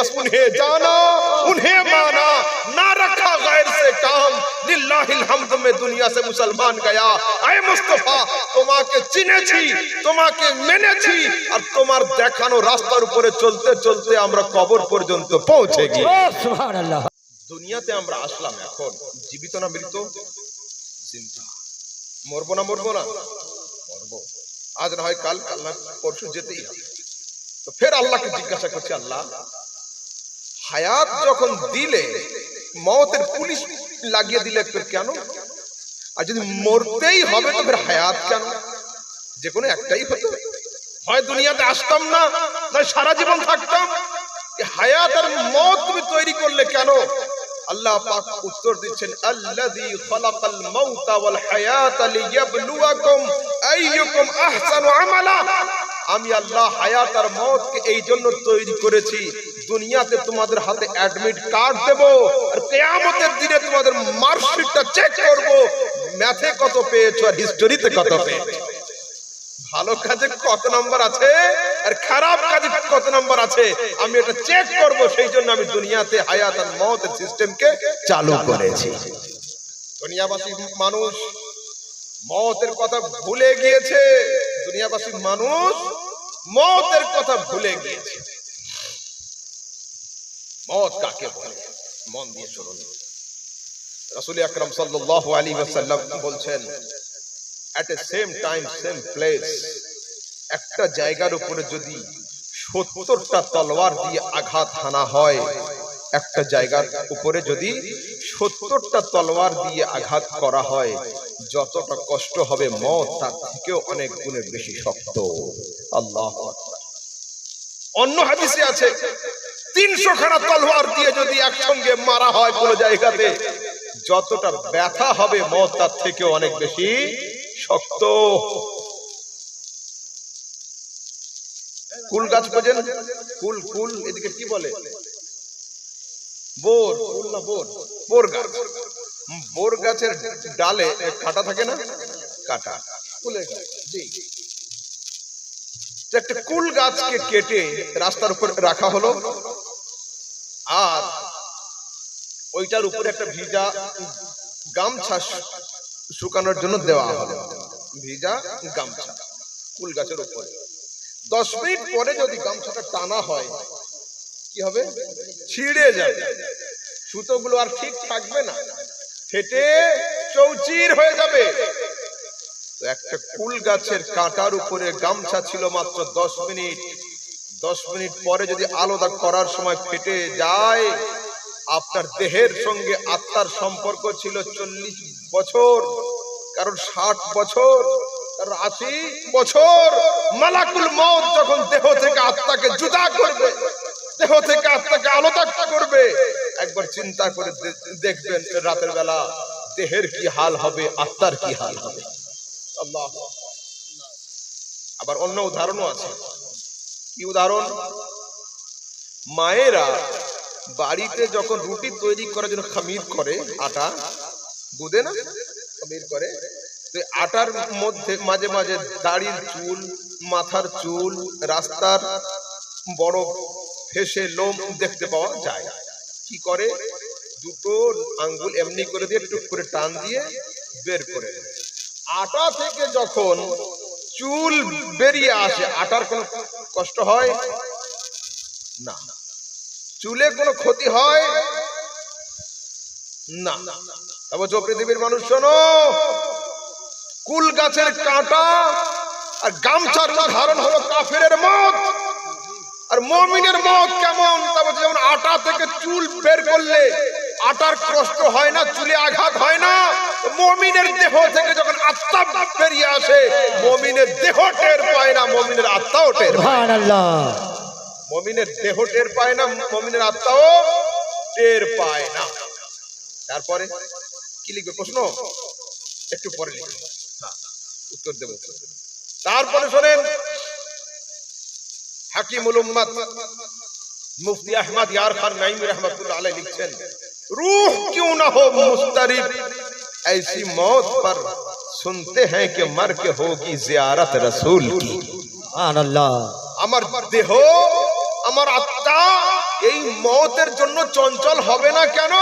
बस उन्हें जाना उन्हें माना ना रखा गैर से काम লিল্লাহিল হামদ মে দুনিয়া সে মুসলমান গয়া আয় মুস্তাফা তোমাকে চিনেছি তোমাকে মেনেছি আর তোমার দেখানো রাস্তার উপরে চলতে চলতে আমরা কবর পর্যন্ত পৌঁছে গিয়ে সুবহানাল্লাহ দুনিয়াতে আমরা আসলাম এখন জীবিত না মৃত চিন্তা মরবো না মরবো না মরবো আজ না হয় কাল কাল না পরশু যেতেই হবে তো ফের আল্লাহকে জিজ্ঞাসা করছি আল্লাহ হায়াত যখন দিলে মতের পুলিশ লাগিয়ে দিলে, ফের কেন? আর যদি মরতেই হবে, তো হায়াত কেন? যে কোনো একটাই হতো। হয় দুনিয়াতে আসতাম না নয় সারা জীবন থাকতাম। হায়াত আর মত তুমি তৈরি করলে কেন? আল্লাহ পাক উত্তর দিচ্ছেন, আল্লাযী খালাকাল মাউতা ওয়াল হায়াতা লিয়াবলুয়াকুম আইয়ুকুম আহসানু আমালা। আমি আল্লাহ হায়াত আর মতকে এই জন্য তৈরি করেছি দুনিয়াতে তোমাদের হাতে অ্যাডমিট কার্ড দেব, আর কিয়ামতের দিনে তোমাদের মার্কশিটটা চেক করব। ম্যাথে কত পেয়েছ আর হিস্টোরিতে কত পেয়েছ? ভালো কাজে কত নম্বর আছে, আর খারাপ কাজে কত নম্বর আছে? আমি এটা চেক করব, সেই জন্য আমি দুনিয়াতে হায়াত আর মতের সিস্টেমকে চালু করেছি। দুনিয়াবাসী মানুষ মতের কথা ভুলে গিয়েছে। দুনিয়াবাসী মানুষ মতের কথা ভুলে গিয়েছে। মত কাকে বলে? মন দিয়ে শুনুন। রাসূল আকরাম সাল্লাল্লাহু আলাইহি বলছেন? At a same time same place একটা জায়গার উপরে যদি সত্তরটা তলোয়ার দিয়ে আঘাত হানা হয়, একটা জায়গার উপরে যদি সত্তরটা তলোয়ার দিয়ে আঘাত করা হয়, যতটা কষ্ট হবে মত, তার থেকেও অনেক গুণে বেশি শক্ত। আল্লাহ অন্য হাদিসে আছে তিনশো খানা তলোয়ার দিয়ে যদি একসঙ্গে মারা হয় কোনো জায়গাতে, যতটা ব্যথা হবে মত তার থেকে অনেক বেশি শক্ত। কুল গাছ বোঝেন? কুল কুল, এদিকে কি বলে? বোর, কুল না বোর? বোর গাছ। বোর গাছের ডালে কাটা থাকে না? কাটা। গাছ, জি। তো একটা কুল গাছকে কেটে রাস্তার উপর রাখা হলো, আর ওইটার উপরে একটা ভিজা গামছা শুকানোর জন্য দেওয়া হলো। ভিজা গামছা, কুল গাছের উপরে। দশ মিনিট পরে যদি গামছাটা টানা হয়, কি হবে? ছিঁড়ে যাবে। সুতোগুলো আর ঠিক থাকবে না। ফেটে চৌচির হয়ে যাবে। একটা কুল গাছের কাঁটার উপরে গামছা ছিল মাত্র দশ মিনিট। দশ মিনিট পরে যদি আলাদা করার সময় ফেটে যায়, আপনার দেহের সঙ্গে আত্মার সম্পর্ক ছিল চল্লিশ বছর, কারণ ষাট বছর, কারণ আশি বছর মালাকুল মত যখন দেহ থেকে আত্মাকে জুদা করবে, দেহ থেকে আত্মাকে আলাদা করবে, একবার চিন্তা করে দেখবেন রাতের বেলা দেহের কি হাল হবে, আত্মার কি হাল হবে। আবার অন্য উদাহরণও আছে। কি উদাহরণ? মায়েরা বাড়িতে যখন রুটি তৈরি করার জন্য খামির করে, আটা বুঝে না? খামির করে। আটার মধ্যে মাঝে মাঝে দাড়ির চুল, মাথার চুল, রাস্তার বড় ফেসে লোম দেখতে পাওয়া যায়। কি করে? দুটো আঙ্গুল এমনি করে দিয়ে টুক করে টান দিয়ে বের করে দেয়। আটা থেকে যখন চুল বেরিয়ে আসে, আটার কোনো কষ্ট হয়? না। চুলে কোনো ক্ষতি হয়? না। তবে যে পৃথিবীর মানুষ, শোনো, কুল গাছের কাঁটা আর গামছার ধারণ হলো কাফেরের মত। আর মমিনের মত কেমন? তারপর যেমন আটা থেকে চুল বের করলে আটার কষ্ট হয় না, চুলে আঘাত হয় না। মমিনের দেহ থেকে যখন আত্মা বেরিয়ে আসে মমিনের দেহ টের পায় না মমিনের আত্মাও টের মমিনের দেহ টের পায় না মমিনের আত্মাও টের পায় না। তারপরে কি লিখবে প্রশ্ন? একটু পরে লিখবে। উত্তর দেব তারপরে শোনেন হাকিম উম্মত মুফতি আহমদ ইয়ার খান নাইম রহমতুল্লাহ আলাই লিখছেন রুহ কিউ না হো মুস্তারিফ ऐसी मौत पर सुनते हैं कि मर के होगी जियारत रसूल की সুবহানাল্লাহ আমার দেহ আমার আত্মা এই মতের জন্য চঞ্চল হবে না কেন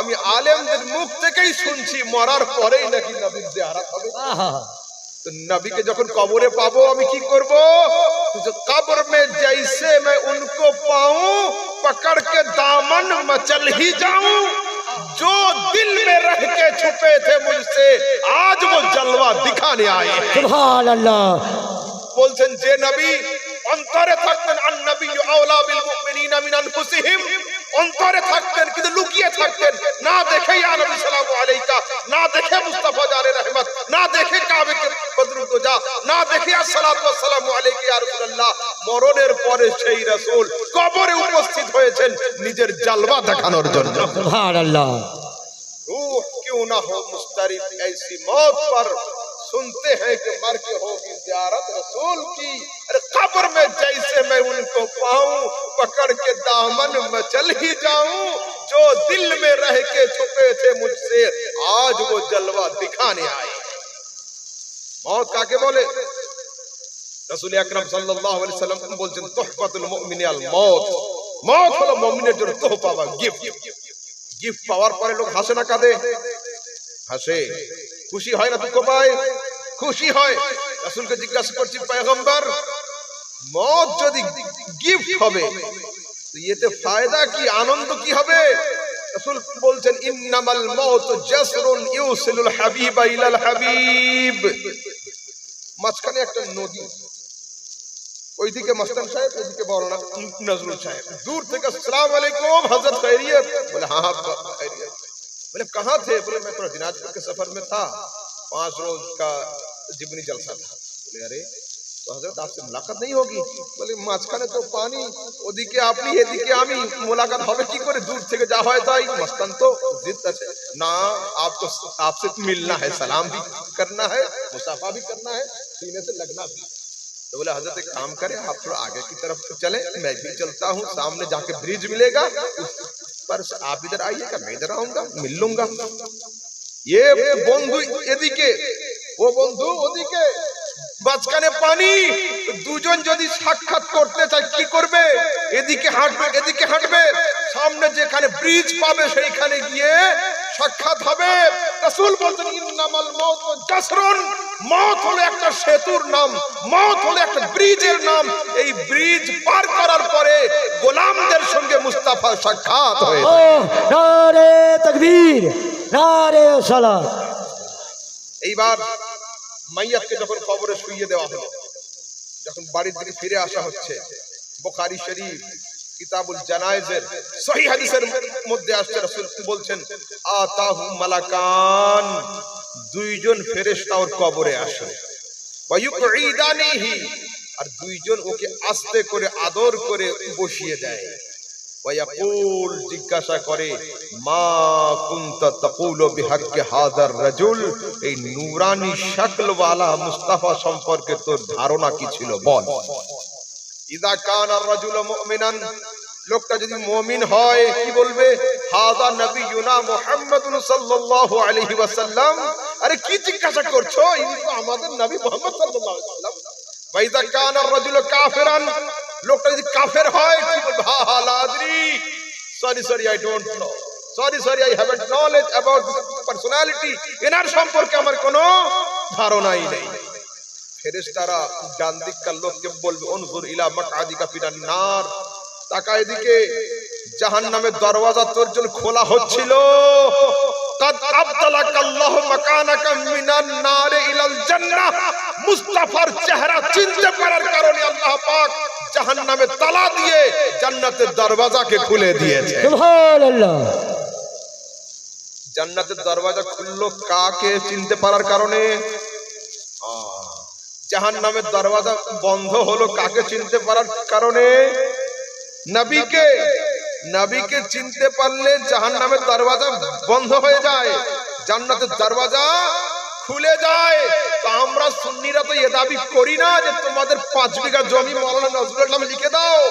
আমি আলেমদের মুখ থেকেই শুনছি মরার পরেই নাকি নবীর দেহারাত হবে আহা तो नबी के जखन कबरे पाबो আমি কি করব तो कब्र में जैसे मैं उनको पाऊं पकड़ के दामन मचल ही जाऊं जो दिल में रह के छुपे थे मुझसे आज वो जलवा दिखाने आए हैं সুবহান আল্লাহ বলছেন যে নবী অন্তরে থাকতেন আন নবী আওলা বিল মুমিনিনা মিন আনফুসিহিম অন্তরে থাকতেন কিন্তু লুকিয়ে থাকতেন না দেখে ইয়া নবী সাল্লাল্লাহু আলাইকা না দেখে মুস্তাফা জারে রহমত না দেখে কাবে কে বদরুদ দোজা না দেখে আসসালাতু ওয়াসসালামু আলাইকা ইয়া রাসূলুল্লাহ মরণের পরে সেই রাসূল কবরে উপস্থিত হয়েছেন নিজের জালওয়া দেখানোর জন্য সুবহান আল্লাহ रूह क्यों ना हो मुस्तरिद ऐसी मौत पर सुनते हैं कि मर के होगी जियारत रसूल की अरे कब्र में जैसे मैं उनको पाऊं पकड़ के दामन में चल ही जाऊं जो दिल में रह के छुपे थे मुझसे आज वो जलवा दिखाने आए मौत काके बोले রসুল আকরাম সাল্লাল্লাহু আলাইহি সাল্লাম বলছেন তোহফাতুল মুমিনি আল মউত মউত হলো মুমিনের জন্য তোহফা বা গিফট গিফট পাওয়ার পরে লোক হাসে না কাঁদে হাসে খুশি হয় না দুঃখ পায় খুশি হয় রাসূলকে জিজ্ঞাসা করছি পয়গম্বর মত যদি গিফট হবে তো এতে ফায়দা কি আনন্দ কি হবে রাসূল বলছেন ইন্নামাল মাউত জাসরুন ইউসিলুল হাবিবা ইলাল হাবিব মাঝখানে একটা নদী ওইদিকে মাস্তান সাহেব ওইদিকে বলনা নজরুল সাহেব दूर থেকে अस्सलाम वालेकुम हजरत खैरियत बोले हाँ हाँ खैरियत बोले कहाँ थे बोले मैं थोड़ा दिनाजपुर के सफर में था पांच रोज का जीवनी जलसा था बोले अरे তো হযরত आपसे মুলাকাত नहीं होगी বলে মাঝখানে তো পানি ওদিকে আপনি এদিকে আমি মুলাকাত হবে কি করে দূর থেকে যা হয় তাই মস্তান তো জিদ আছে না आप तो आपसे मिलना है सलाम भी करना है मुसाफा भी करना है सीने से लगना भी तो बोले हजरत एक काम करें आप थोड़ा आगे की तरफ चले मैं भी चलता हूँ सामने जाके ब्रिज मिलेगा उस पर से आप इधर आइएगा मैं इधर आऊंगा मिल लूंगा ये বন্ধু এদিকে, ও বন্ধু ওদিকে। মাঝখানে পানি, দুজন যদি সাক্ষাৎ করতে চায়, কি করবে? এদিকে হাঁটবে এদিকে হাঁটবে। সামনে যেখানে ব্রিজ পাবে, সেইখানে গিয়ে সাক্ষাৎ হবে। রাসূল বলছেন, ইন্নামাল মাউত জাসরুন মত হলো একটা সেতুর নাম মত হলো একটা ব্রিজের নাম। এই ব্রিজ পার করার পরে গোলামদের সঙ্গে মুস্তাফা সাক্ষাৎ হয়ে নারে তাকবীর। নারে সালাত। এইবার মাইয়াতকে যখন কবরে শুইয়ে দেওয়া হলো, যখন বাড়ির দিকে ফিরে আসা হচ্ছে, বুখারী শরীফ কিতাবুল জানায়েজের সহিহ হাদিসের মধ্যে আসছে, রাসূল বলছেন আতাহু মালাকান দুইজন ফেরেশতা ওর কবরে আসে। ওয়ায়ুকঈদানিহি আর দুইজন ওকে আস্তে করে আদর করে বসিয়ে দেয়। কি লোকটা যদি মুমিন হয়, কি বলবে? আলাইহি ওয়াসাল্লাম। আরে কি জিজ্ঞাসা করছ? আমাদের নবী মুহাম্মদ লোকটা যদি কাফের হয়, কি বলবে? হা হা লাদরি sorry sorry I don't know sorry sorry I haven't knowledge about personality এনার সম্পর্কে আমার কোনো ধারণাই নেই। ফেরেশতারা ডান দিককার লোককে বলবে, অনজুর ইলা মাকআদিকা ফিনান নার। তাকা এদিকে, জাহান্নামের দরওয়াজা তোর জন্য খোলা হচ্ছিল। মুস্তাফার চেহারা চিনতে পারার কারণে আল্লাহ পাক জাহান্নামে তালা দিয়ে জান্নাতের দরওয়াজাকে খুলে দিয়েছে। সুবহানাল্লাহ। জান্নাতের দরওয়াজা খুললো কাকে চিনতে পারার কারণে? জাহান নামের দরওয়াজা বন্ধ হলো কাকে চিনতে পারার কারণে? নবীকে নবীকে চিনতে পারলে জাহান নামের দরওয়াজা বন্ধ হয়ে যায়। জান্নাতের দরওয়াজা খুলে যায়। তো আমরা সুন্নিরা তো এ দাবি করি না যে তোমাদের পাঁচ বিঘা জমি মরলা নজরুল নামে লিখে দাও।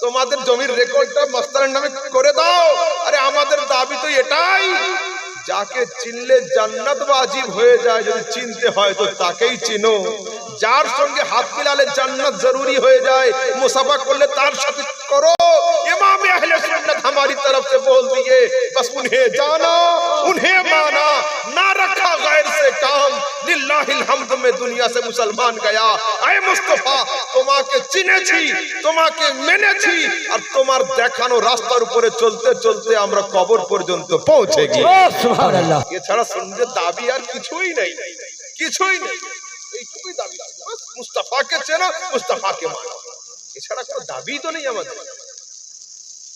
তোমাদের জমির রেকর্ডটা মাস্তারের নামে করে দাও। আরে আমাদের দাবি তো এটাই। যাকে চিনলে জান্নাত বাজিব হয়ে যায়, যদি চিনতে হয় তো তাকেই চিনো। যার সঙ্গে হাত মিলালে জান্নাত জরুরি হয়ে যায়। মুসাফা করলে তার সাথে করো। अहले सुन्नत हमारी तरफ से बोल दिए बस उन्हें जाना उन्हें माना ना रखा गैर से काम लिल्लाहिल हमद में दुनिया से मुसलमान गया আয় মুস্তাফা তোমাকে চিনেছি তোমাকে মেনেছি আর তোমার দেখানো রাস্তার উপরে চলতে চলতে আমরা কবর পর্যন্ত পৌঁছে গিয়ে ও সুবহান আল্লাহ এছাড়া সন্ধ্যে দাবি আর কিছুই নেই কিছুই নেই এইটুকুই দাবি বাস মুস্তাফাকে চেনা মুস্তাফাকে মানা এছাড়া কোনো দাবি তো নেই আমাদের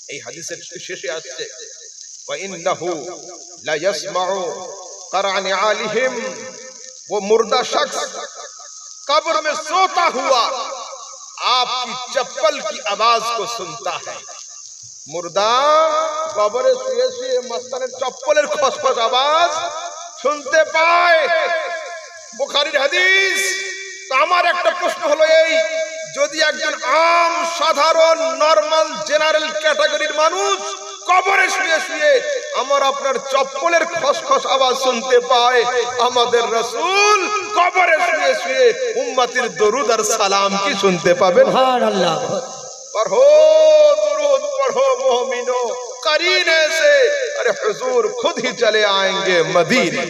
এই হাদিসের শেষে আসছে وإنه لا يسمع قرعن عالهم ومردہ شخص قبر میں سوتا ہوا آپ کی چپل کی آواز کو سنتا ہے مردہ قبر سوئے سوئے مستن چپل خسپس آواز শুনতে পায় বুখারির হাদিস আমার একটা প্রশ্ন হলো এই যদি একজন আম সাধারণ নর্মাল জেনারেল ক্যাটাগরি মানুষ কবরে শুয়ে শুয়ে আমার আপনার চপ্পলের খসখস আওয়াজ শুনতে পায়। আমাদের রসুল কবরে শুয়ে শুয়ে উম্মাতির দরুদ আর সালাম কি শুনতে পাবেন? পড়ো দরুদ পড়ো মোমিনো করিনে সে আরে হুজুর খুদ হি চলে আয়েঙ্গে মদিনা।